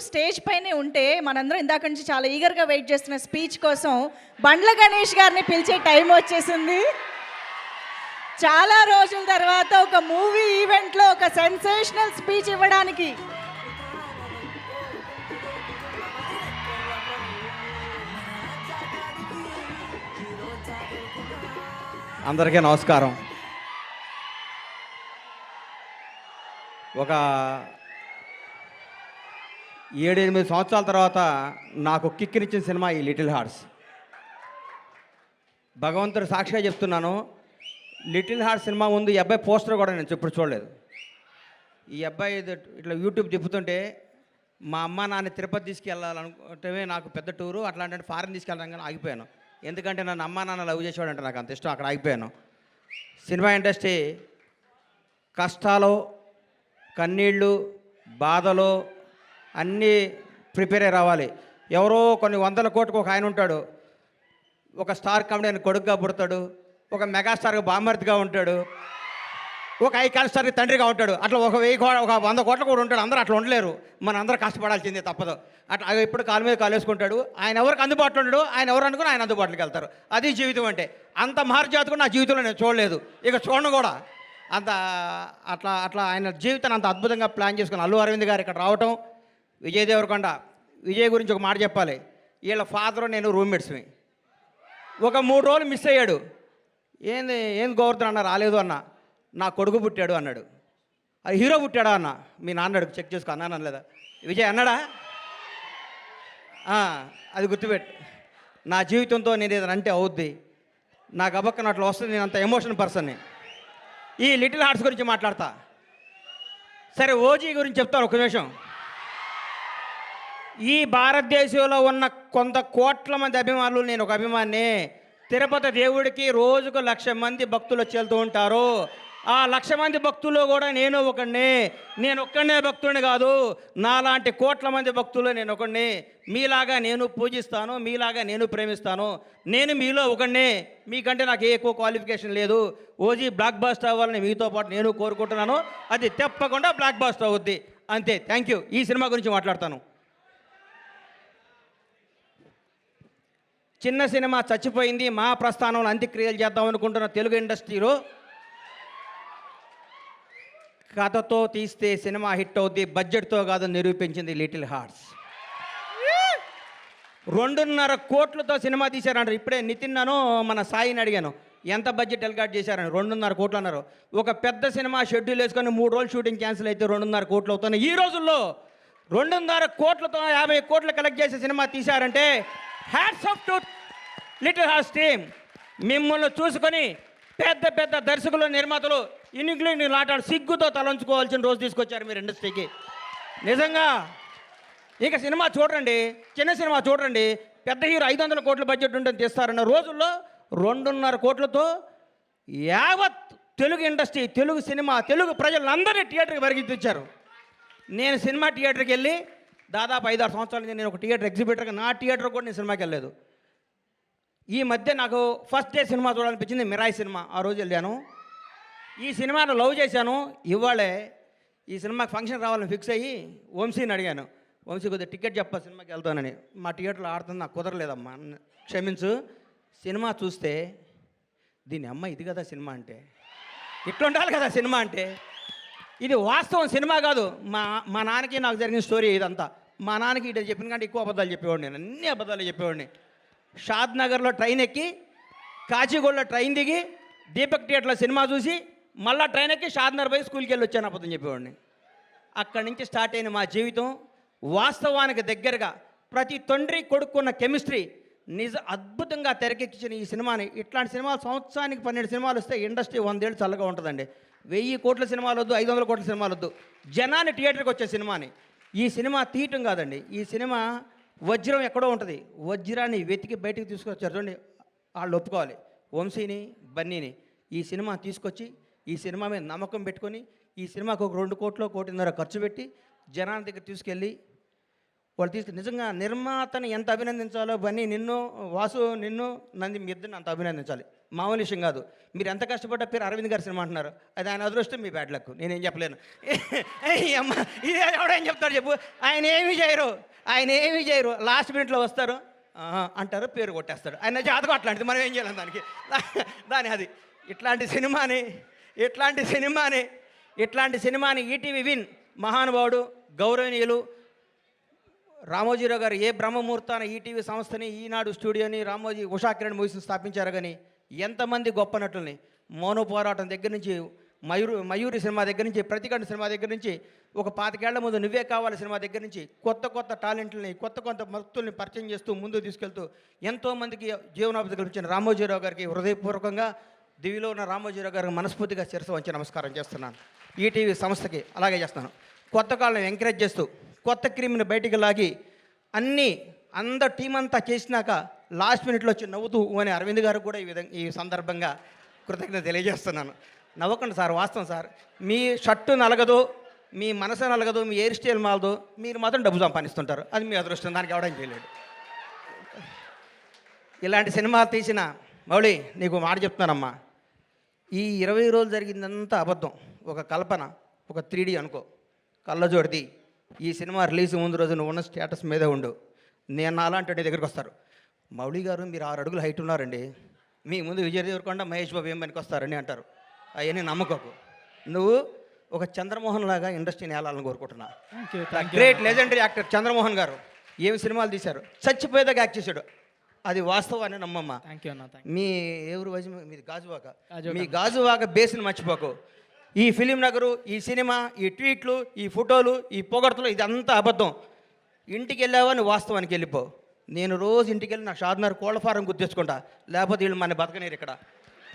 Stage పైనే ఉంటే మనందరం ఇందాక నుంచి చాలా ఈగర్గా వెయిట్ చేస్తున్న స్పీచ్ కోసం బండ్ల గణేష్ గారిని పిలిచే టైం వచ్చేసింది. చాలా రోజుల తర్వాత ఒక మూవీ ఈవెంట్లో ఒక సెన్సేషనల్ స్పీచ్ ఇవ్వడానికి. అందరికీ నమస్కారం. ఒక ఏడెనిమిది సంవత్సరాల తర్వాత నాకు కిక్కినిచ్చిన సినిమా ఈ లిటిల్ హార్ట్స్. భగవంతుడు సాక్షిగా చెప్తున్నాను లిటిల్ హార్ట్స్ సినిమా ముందు ఈ అబ్బాయి పోస్టర్ కూడా నేను ఇప్పుడు చూడలేదు. ఈ అబ్బాయి ఇట్లా యూట్యూబ్ తిప్పుతుంటే మా అమ్మ నాన్న తిరుపతి తీసుకెళ్ళాలనుకుంటే నాకు పెద్ద టూరు అట్లాంటి ఫారెన్ తీసుకెళ్ళడం కానీ ఆగిపోయాను. ఎందుకంటే నన్ను అమ్మ నాన్న లవ్ చేసేవాడంటే నాకు అంత ఇష్టం అక్కడ ఆగిపోయాను. సినిమా ఇండస్ట్రీ కష్టాలు కన్నీళ్ళు బాధలు అన్నీ ప్రిపేర్ అయ్యి రావాలి. ఎవరో కొన్ని వందల కోట్లకు ఒక ఆయన ఉంటాడు. ఒక స్టార్ కామెడీ కొడుకుగా పుడతాడు. ఒక మెగాస్టార్గా బామర్తిగా ఉంటాడు. ఒక ఐకాన్ స్టార్కి తండ్రిగా ఉంటాడు. అట్లా ఒక వెయ్యి కో ఒక వంద కోట్ల కూడా ఉంటాడు. అందరూ అట్లా ఉండలేరు. మన అందరూ కష్టపడాల్సిందే తప్పదు. అట్లా ఇప్పుడు ఎప్పుడు కాలు మీద కాలు వేసుకుంటాడు. ఆయన ఎవరికి అందుబాటులో ఉండడు. ఆయన ఎవరు అనుకుని ఆయన అందుబాటులోకి వెళ్తారు. అది జీవితం అంటే. అంత మహర్జాతకు నా జీవితంలో నేను చూడలేదు. ఇక చూడను కూడా. అంత అట్లా అట్లా ఆయన జీవితాన్ని అంత అద్భుతంగా ప్లాన్ చేసుకుని అల్లు అరవింద్ గారు ఇక్కడ రావటం విజయ్ దేవరకొండ విజయ్ గురించి ఒక మాట చెప్పాలి. వీళ్ళ ఫాదర్ నేను రూమ్మేట్స్మి ఒక మూడు రోజులు మిస్ అయ్యాడు. ఏంది ఏంది గోవర్ధన్ అన్న రాలేదు అన్న. నా కొడుకు పుట్టాడు అన్నాడు. అది హీరో పుట్టాడా అన్న? మీ నాన్నడు చెక్ చేసుకో అన్నాను అనలేదా విజయ్ అన్నాడా? అది గుర్తుపెట్టు. నా జీవితంతో నేను ఏదైనా అంటే అవుద్ది. నాకు అబక్కన అట్లా వస్తుంది నేను అంత ఎమోషన్ పర్సన్ని ఈ లిటిల్ హార్ట్స్ గురించి మాట్లాడతా. సరే ఓజీ గురించి చెప్తాను ఒక నిమిషం. ఈ భారతదేశంలో ఉన్న కొంత కోట్ల మంది అభిమానులు నేను ఒక అభిమాని. తిరుపతి దేవుడికి రోజుకు లక్ష మంది భక్తులు వచ్చేళ్తూ ఉంటారు. ఆ లక్ష మంది భక్తులు కూడా నేను ఒకడిని నేను ఒక్కడనే భక్తుడిని కాదు. నాలాంటి కోట్ల మంది భక్తులు నేను ఒకడిని మీలాగా నేను పూజిస్తాను మీలాగా నేను ప్రేమిస్తాను. నేను మీలో ఒకడిని మీకంటే నాకు ఏ ఎక్కువ క్వాలిఫికేషన్ లేదు. ఓజీ బ్లాక్ బాస్ట్ అవ్వాలని మీతో పాటు నేను కోరుకుంటున్నాను. అది తప్పకుండా బ్లాక్ బాస్ట్ అవుద్ది. అంతే. థ్యాంక్ యూ ఈ సినిమా గురించి మాట్లాడతాను. చిన్న సినిమా చచ్చిపోయింది మా ప్రస్థానంలో అంత్యక్రియలు చేద్దాం అనుకుంటున్న తెలుగు ఇండస్ట్రీలో కథతో తీస్తే సినిమా హిట్ అవుద్ది బడ్జెట్తో కాదు నిరూపించింది లిటిల్ హార్ట్స్ రెండున్నర కోట్లతో సినిమా తీశారంటారు ఇప్పుడే నితిన్ నను మన సాయిని అడిగాను ఎంత బడ్జెట్ ఎల్గాట్ చేశారని. రెండున్నర కోట్లు అన్నారు. ఒక పెద్ద సినిమా షెడ్యూల్ వేసుకొని మూడు రోజులు షూటింగ్ క్యాన్సిల్ అయితే రెండున్నర కోట్లు అవుతున్నాయి. ఈ రోజుల్లో రెండున్నర కోట్లతో యాభై కోట్లు కలెక్ట్ చేసే cinema తీశారంటే hats off to little hearts team మిమ్మల్ని చూసుకొని పెద్ద పెద్ద దర్శకులు నిర్మాతలు ఇన్నింగ్లీన్ లాటాడు సిగ్గుతో తలంచుకోవాల్సిన రోజు తీసుకొచ్చారు మీరు ఇండస్ట్రీకి. నిజంగా ఇక సినిమా చూడండి చిన్న సినిమా చూడండి పెద్ద హీరో ఐదు వందల కోట్ల బడ్జెట్ ఉంటుంది తీస్తారన్న రోజుల్లో రెండున్నర కోట్లతో యావత్ తెలుగు ఇండస్ట్రీ తెలుగు సినిమా తెలుగు ప్రజలందరినీ థియేటర్కి పరిగెత్తించారు. నేను సినిమా థియేటర్కి వెళ్ళి దాదాపు ఐదారు సంవత్సరాల నుంచి నేను ఒక థియేటర్ ఎగ్జిబిటర్గా నా థియేటర్ కూడా నేను సినిమాకి వెళ్ళలేదు. ఈ మధ్య నాకు ఫస్ట్ డే సినిమా చూడాలనిపించింది మిరాయి సినిమా ఆ రోజు వెళ్ళాను. ఈ సినిమాను లవ్ చేశాను. ఇవాళే ఈ సినిమాకి ఫంక్షన్ రావాలని ఫిక్స్ అయ్యి వంశీని అడిగాను. వంశీ కొద్దిగా టికెట్ చెప్పా సినిమాకి వెళ్తానని. మా థియేటర్లో ఆడుతుంది నాకు కుదరలేదమ్మా క్షమించు. సినిమా చూస్తే దీని అమ్మ ఇది కదా సినిమా అంటే. ఇట్లా ఉండాలి కదా సినిమా అంటే. ఇది వాస్తవం సినిమా కాదు. మా మా నాన్నకి నాకు జరిగిన స్టోరీ ఇదంతా. మా నాన్నకి ఇటు చెప్పిన కంటే ఎక్కువ అబద్ధాలు చెప్పేవాడిని నేను. అన్ని అబద్ధాలు చెప్పేవాడిని. షాద్ నగర్లో ట్రైన్ ఎక్కి కాచిగూడలో ట్రైన్ దిగి దీపక్ థియేటర్లో సినిమా చూసి మళ్ళీ ట్రైన్ ఎక్కి షాద్నగర్ పోయి స్కూల్కి వెళ్ళి వచ్చాను అబద్ధం చెప్పేవాడిని. అక్కడి నుంచి స్టార్ట్ అయిన మా జీవితం వాస్తవానికి దగ్గరగా ప్రతి తండ్రి కొడుకున్న కెమిస్ట్రీ నిజ అద్భుతంగా తెరకెక్కించిన ఈ సినిమాని ఇట్లాంటి సినిమాలు సంవత్సరానికి పన్నెండు సినిమాలు వస్తే ఇండస్ట్రీ వందేళ్ళు చల్లగా ఉంటుందండి. వెయ్యి కోట్ల సినిమాలు వద్దు ఐదు వందల కోట్ల సినిమాలు వద్దు జనాన్ని థియేటర్కి వచ్చే సినిమాని. ఈ సినిమా తీయటం కాదండి. ఈ సినిమా వజ్రం ఎక్కడో ఉంటుంది. వజ్రాన్ని వెతికి బయటికి తీసుకొచ్చారు చూడండి. వాళ్ళు ఒప్పుకోవాలి. వంశీని బన్నీని ఈ సినిమా తీసుకొచ్చి ఈ సినిమా మీద నమ్మకం పెట్టుకొని ఈ సినిమాకు ఒక రెండు కోట్లు కోటిన్నర ఖర్చు పెట్టి జనాల దగ్గర తీసుకెళ్ళి వాళ్ళు తీసుకు నిజంగా నిర్మాతని ఎంత అభినందించాలో బన్నీ నిన్ను వాసు నిన్ను నంది మీ ఇద్దరిని అంత అభినందించాలి. మామూలు విషయం కాదు. మీరు ఎంత కష్టపడ్డ పేరు అరవింద్ గారి సినిమా అంటున్నారు. అది ఆయన అదృష్టం మీ బ్యాడ్ లక్ నేనేం చెప్పలేను. అమ్మ ఇది ఎవడేం చెప్తాడు చెప్పు. ఆయన ఏమి చేయరు. ఆయన ఏమి చేయరు. లాస్ట్ మినిట్లో వస్తారు. అంటారు పేరు కొట్టేస్తాడు ఆయన జాతకం అట్లాంటిది. మనం ఏం చేయలేం దానికి? దాని అది. ఇట్లాంటి సినిమాని ఇట్లాంటి సినిమాని ఇట్లాంటి సినిమాని ఈటీవీ విన్ మహానుభావుడు గౌరవనీయులు రామోజీరావు గారు ఏ బ్రహ్మముహూర్తాన ఈటీవీ సంస్థని ఈనాడు స్టూడియోని రామోజీ ఉషాకిరణ్ మూవీస్ని స్థాపించారు కానీ ఎంతమంది గొప్ప నటుల్ని మౌన పోరాటం దగ్గర నుంచి మయూరు మయూరి సినిమా దగ్గర నుంచి ప్రతికండ సినిమా దగ్గర నుంచి ఒక పాతికేళ్ళ ముందు నువ్వే కావాలి సినిమా దగ్గర నుంచి కొత్త కొత్త టాలెంట్లని కొత్త కొత్త భక్తుల్ని పరిచయం చేస్తూ ముందుకు తీసుకెళ్తూ ఎంతోమందికి జీవనోపాధి కల్పించిన రామోజీరావు గారికి హృదయపూర్వకంగా దివిలో ఉన్న రామోజీరావు గారికి మనస్ఫూర్తిగా శిరస వంచి నమస్కారం చేస్తున్నాను. ఈటీవీ సంస్థకి అలాగే చేస్తున్నాను. కొత్త కాలం ఎంకరేజ్ చేస్తూ కొత్త క్రిమిని బయటికి లాగి అన్నీ అంద టీం అంతా చేసినాక లాస్ట్ మినిట్లో వచ్చి నవ్వుతూ అని అరవింద్ గారు కూడా ఈ విధంగా ఈ సందర్భంగా కృతజ్ఞత తెలియజేస్తున్నాను. నవ్వకండి సార్ వాస్తవం సార్. మీ షర్టు నలగదు మీ మనసు నలగదు మీ హెయిర్ స్టైల్ మాలదు మీరు మాత్రం డబ్బు సంపాదిస్తుంటారు. అది మీ అదృష్టం దానికి ఎవడం చేయలేడు. ఇలాంటి సినిమా తీసిన మౌళి నీకు మాట చెప్తున్నానమ్మా. ఈ ఇరవై రోజులు జరిగిందంతా అబద్ధం. ఒక కల్పన ఒక త్రీ అనుకో. కళ్ళజోడిది. ఈ సినిమా రిలీజ్ ముందు రోజు నువ్వు ఉన్న స్టేటస్ మీదే ఉండు. నేను అలాంటి నీ దగ్గరికి వస్తారు. మౌళి గారు మీరు ఆరు అడుగులు హైట్ ఉన్నారండి. మీ ముందు విజయ్ దేవరకొండ మహేష్ బాబు ఏం పనికి వస్తారని అంటారు. అవన్నీ నమ్మకోకు నువ్వు ఒక చంద్రమోహన్ లాగా ఇండస్ట్రీని ఏలాలని కోరుకుంటున్నా. గ్రేట్ లెజెండరీ యాక్టర్ చంద్రమోహన్ గారు ఏమి సినిమాలు తీశారు? చచ్చిపోయేదాకా యాక్ట్ చేశాడు. అది వాస్తవాన్ని నమ్మమ్మ. మీ ఎవరు వయసు మీది గాజువాక. గాజువాక. మీ గాజువాక బేస్ని మర్చిపోకు. ఈ ఫిలిం నగరు ఈ సినిమా ఈ ట్వీట్లు ఈ ఫోటోలు ఈ పొగడ్తలు ఇదంతా అబద్ధం. ఇంటికి వెళ్ళావా? నువ్వు వాస్తవానికి వెళ్ళిపో. నేను రోజు ఇంటికి వెళ్ళి నా షాద్నర్ కోళ్ళ ఫారం గుర్తించుకుంటా. లేకపోతే వీళ్ళు మన బతకనేరు ఇక్కడ.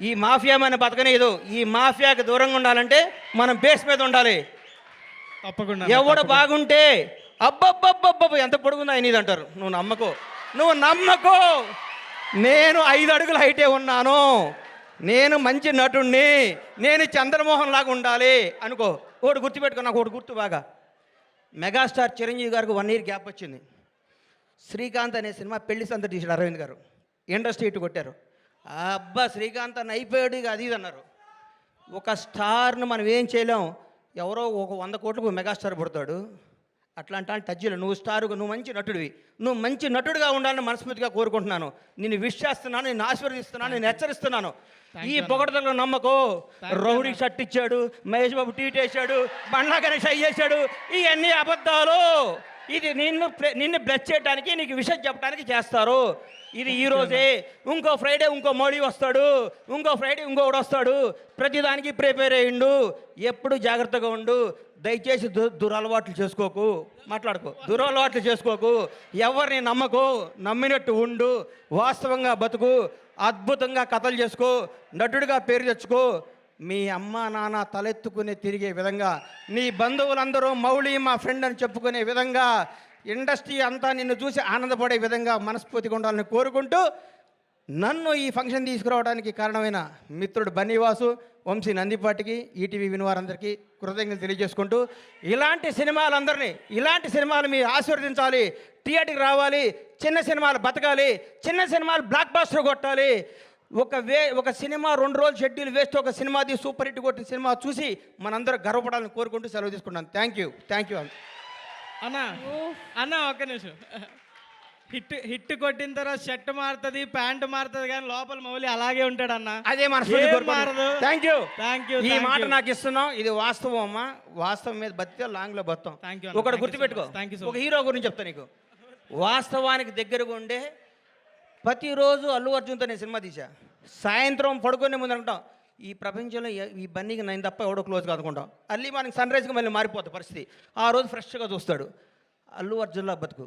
ఈ మాఫియా మన బతకనేదు. ఈ మాఫియాకి దూరంగా ఉండాలంటే మనం బేస్ మీద ఉండాలి. తప్పకుండా ఎవడు బాగుంటే అబ్బబ్బబ్బబ్బబ్బ ఎంత పొడుగుందో ఆయన ఇది అంటారు. నువ్వు నమ్మకో. నువ్వు నమ్మకో. నేను ఐదు అడుగుల హైటే ఉన్నాను. నేను మంచి నటుణ్ణి నేను చంద్రమోహన్ లాగా ఉండాలి అనుకో. ఒకటి గుర్తుపెట్టుకో నాకు ఒకటి గుర్తు బాగా. మెగాస్టార్ చిరంజీవి గారికి వన్ ఇయర్ గ్యాప్ వచ్చింది. శ్రీకాంత్ అనే సినిమా పెళ్ళి సంత తీసాడు అరవింద్ గారు. ఇండస్ట్రీ ఇటు కొట్టారు. అబ్బా శ్రీకాంత్ అని అయిపోయాడు ఇక అది ఇది అన్నారు. ఒక స్టార్ను మనం ఏం చేయలేం. ఎవరో ఒక వంద కోట్లకు మెగాస్టార్ పుడతాడు. అట్లాంటి వాళ్ళు టచ్ చేయలేవు నువ్వు స్టార్ నువ్వు మంచి నటుడివి. నువ్వు మంచి నటుడిగా ఉండాలని మనస్ఫూర్తిగా కోరుకుంటున్నాను. నిన్ను విష్ చేస్తున్నాను నేను ఆశీర్వదిస్తున్నాను నేను హెచ్చరిస్తున్నాను. ఈ పొగడతలో నమ్మకో. రౌడీ షర్ట్ ఇచ్చాడు మహేష్ బాబు ట్వీట్ వేసాడు బండ్లా గణేష్ చేశాడు ఇవన్నీ అబద్ధాలు. ఇది నిన్ను నిన్ను బ్లెస్ చేయడానికి నీకు విషయం చెప్పడానికి చేస్తారు. ఇది ఈ రోజే. ఇంకో ఫ్రైడే ఇంకో మోడీ వస్తాడు. ఇంకో ఫ్రైడే ఇంకొకడు వస్తాడు. ప్రతిదానికి ప్రిపేర్ అయ్యిండు. ఎప్పుడు జాగ్రత్తగా ఉండు. దయచేసి దు దురలవాట్లు చేసుకోకు. మాట్లాడుకో. దురలవాట్లు చేసుకోకు. ఎవరిని నమ్మకు నమ్మినట్టు ఉండు. వాస్తవంగా బతుకు అద్భుతంగా కథలు చేసుకో నటుడిగా పేరు తెచ్చుకో. మీ అమ్మ నాన్న తలెత్తుకుని తిరిగే విధంగా నీ బంధువులందరూ మౌళి మా ఫ్రెండ్ అని చెప్పుకునే విధంగా ఇండస్ట్రీ అంతా నిన్ను చూసి ఆనందపడే విధంగా మనస్ఫూర్తిగా ఉండాలని కోరుకుంటూ నన్ను ఈ ఫంక్షన్ తీసుకురావడానికి కారణమైన మిత్రుడు బన్నీవాసు వంశీ నందిపాటికి ఈటీవీ వినివారందరికీ కృతజ్ఞతలు తెలియజేసుకుంటూ ఇలాంటి సినిమాలందరినీ ఇలాంటి సినిమాలు మీరు ఆశీర్వదించాలి థియేటర్కి రావాలి చిన్న సినిమాలు బతకాలి చిన్న సినిమాలు బ్లాక్ బాస్టర్ కొట్టాలి. ఒక వే ఒక సినిమా రెండు రోజులు షెడ్యూల్ వేస్ట్ ఒక సినిమాది సూపర్ హిట్ కొట్టిన సినిమా చూసి మనందరూ గర్వపడాలని కోరుకుంటూ సెలవు తీసుకుంటాను. Thank you. Thank you. అన్న అన్న ఒక్క నిమిషం. హిట్ హిట్ కొట్టిన తర్వాత షర్ట్ మారుతుంది ప్యాంట్ మారుతుంది కానీ లోపల మౌలి అలాగే ఉంటాడు అన్న అదే మన ఏం మారదు. థ్యాంక్ యూ థ్యాంక్ యూ ఈ థ్యాంక్ మాట యూ. నాకు ఇస్తున్నాం ఇది వాస్తవం అమ్మా. వాస్తవం మీద బతితే లాంగ్లో బతాం Thank you అన్న. ఒకటి గుర్తుపెట్టుకో. you so ఒక హీరో గురించి చెప్తా నీకు. వాస్తవానికి దగ్గరగా ఉండే ప్రతిరోజు అల్లు అర్జున్తో నేను సినిమా తీసా సాయంత్రం పడుకునే ముందు అనుకుంటాం ఈ ప్రపంచంలో ఈ బన్నీకి నేను తప్ప ఎవడో క్లోజ్ కాదుకుంటాం అల్లి మనకి సన్ రైజ్కి మళ్ళీ మారిపోతుంది పరిస్థితి. ఆ రోజు ఫ్రెష్గా చూస్తాడు. అల్లు అర్జున్లా బతుకు.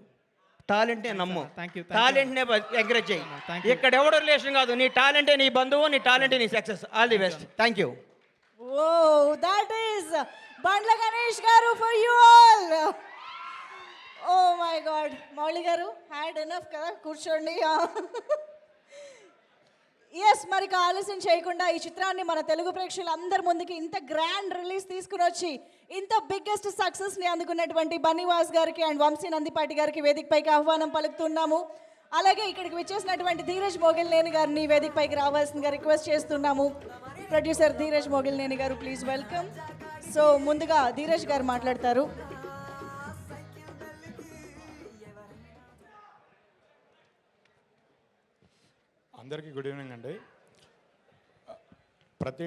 టాలెంటే నమ్ము. you. టాలెంట్నే ఎంకరేజ్ చేయి. ఇక్కడ ఎవడో రిలేషన్ కాదు. నీ టాలెంటే నీ బంధువు నీ టాలెంటే నీ success all the best thank you oh that is Bandla Ganesh garu for you all oh my god Mouli garu had enough కదా? కూర్చోండి. ఎస్ మరి ఆలస్యం చేయకుండా ఈ చిత్రాన్ని మన తెలుగు ప్రేక్షకులందరి ముందుకి ఇంత గ్రాండ్ రిలీజ్ తీసుకుని వచ్చి ఇంత బిగ్గెస్ట్ సక్సెస్ని అందుకున్నటువంటి బన్నీవాస్ గారికి అండ్ వంశీ నందిపాటి గారికి వేదికపైకి ఆహ్వానం పలుకుతున్నాము. అలాగే ఇక్కడికి వచ్చేసినటువంటి ధీరజ్ మోగిల్నేని గారిని వేదికపైకి రావాల్సిందిగా రిక్వెస్ట్ చేస్తున్నాము. ప్రొడ్యూసర్ ధీరజ్ మోగిల్నేని గారు ప్లీజ్ వెల్కమ్ సో ముందుగా ధీరజ్ గారు మాట్లాడతారు. అందరికీ గుడ్ ఈవినింగ్ అండి. ప్రతి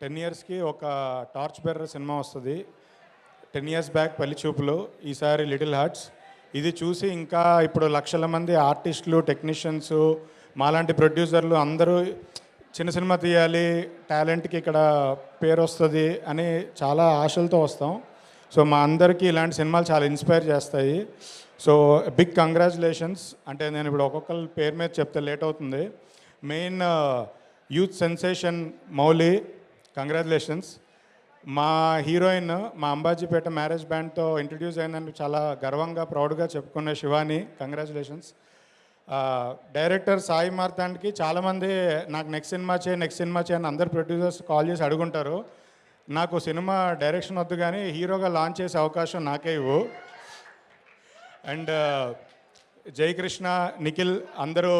టెన్ ఇయర్స్కి ఒక టార్చ్ బెర్రర్ సినిమా వస్తుంది. టెన్ ఇయర్స్ బ్యాక్ పెళ్ళి చూపులు ఈసారి లిటిల్ హార్ట్స్. ఇది చూసి ఇంకా ఇప్పుడు లక్షల మంది ఆర్టిస్టులు టెక్నీషియన్స్ మాలాంటి ప్రొడ్యూసర్లు అందరూ చిన్న సినిమా తీయాలి టాలెంట్కి ఇక్కడ పేరు వస్తుంది అని చాలా ఆశలతో వస్తాం. సో మా అందరికీ ఇలాంటి సినిమాలు చాలా ఇన్స్పైర్ చేస్తాయి. సో బిగ్ కంగ్రాచులేషన్స్ అంటే నేను ఇప్పుడు ఒక్కొక్కరి పేరు మీద చెప్తే లేట్ అవుతుంది. Main youth sensation Mouli congratulations. మా హీరోయిన్ మా అంబాజీపేట మ్యారేజ్ బ్యాండ్తో ఇంట్రడ్యూస్ అయిందని చాలా గర్వంగా ప్రౌడ్గా చెప్పుకున్న శివాని కంగ్రాచులేషన్స్. డైరెక్టర్ సాయి మార్తాండ్కి చాలామంది నాకు నెక్స్ట్ సినిమా చేయి నెక్స్ట్ సినిమా చే అని అందరు ప్రొడ్యూసర్స్ కాల్ చేసి అడుగుంటారు. నాకు సినిమా డైరెక్షన్ వద్దు కానీ హీరోగా లాంచ్ చేసే అవకాశం నాకే ఇవ్వు. అండ్ uh, జయకృష్ణ నిఖిల్ అందరూ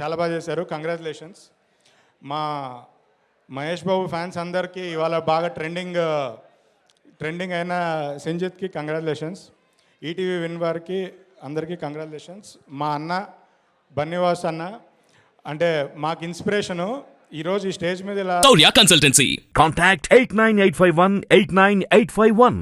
చాలా బాగా చేశారు. కంగ్రాచులేషన్స్ మా మహేష్ బాబు ఫ్యాన్స్ అందరికీ ఇవాళ బాగా ట్రెండింగ్ uh, ట్రెండింగ్ అయిన సంజిత్కి కంగ్రాచులేషన్స్ ఈటీవీ విన్ వారికి అందరికీ కంగ్రాచులేషన్స్ మా అన్న బన్నివాస్ అన్న అంటే మాకు ఇన్స్పిరేషను ఈరోజు ఈ స్టేజ్ మీద ఇలా Saurya Consultancy. Contact 89851 89851.